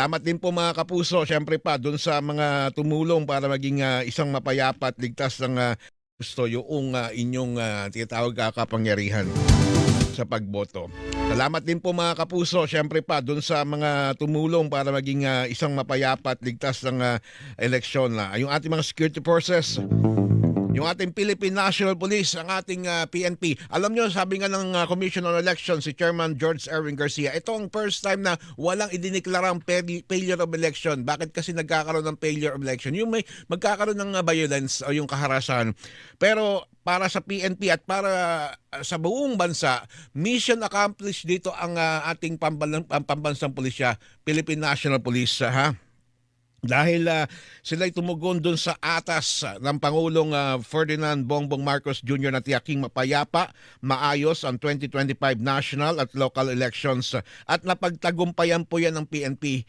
Salamat din po mga kapuso, syempre pa doon sa mga tumulong para maging ah, isang mapayapa at ligtas ng ah, gusto yung ah, inyong ah, tinatawag ah, kapangyarihan sa pagboto. Salamat din po mga kapuso, syempre pa doon sa mga tumulong para maging ah, isang mapayapa at ligtas ng ah, eleksyon. na yung ating mga security forces, yung ating Philippine National Police, ang ating ah, PNP. Alam nyo, sabi nga ng ah, Commission on Elections, si Chairman George Erwin Garcia, ito ang first time na walang idiniklarang fail- failure of election. Bakit kasi nagkakaroon ng failure of election? Yung may magkakaroon ng ah, violence o yung kaharasan. Pero para sa PNP at para sa buong bansa, mission accomplished dito ang ah, ating pambansang pulisya, Philippine National Police, ah, ha? Dahil ah, sila'y tumugon doon sa atas ng Pangulong ah, Ferdinand Bongbong Marcos Jr. na tiyaking mapayapa, maayos ang 2025 national at local elections at napagtagumpayan po yan ng PNP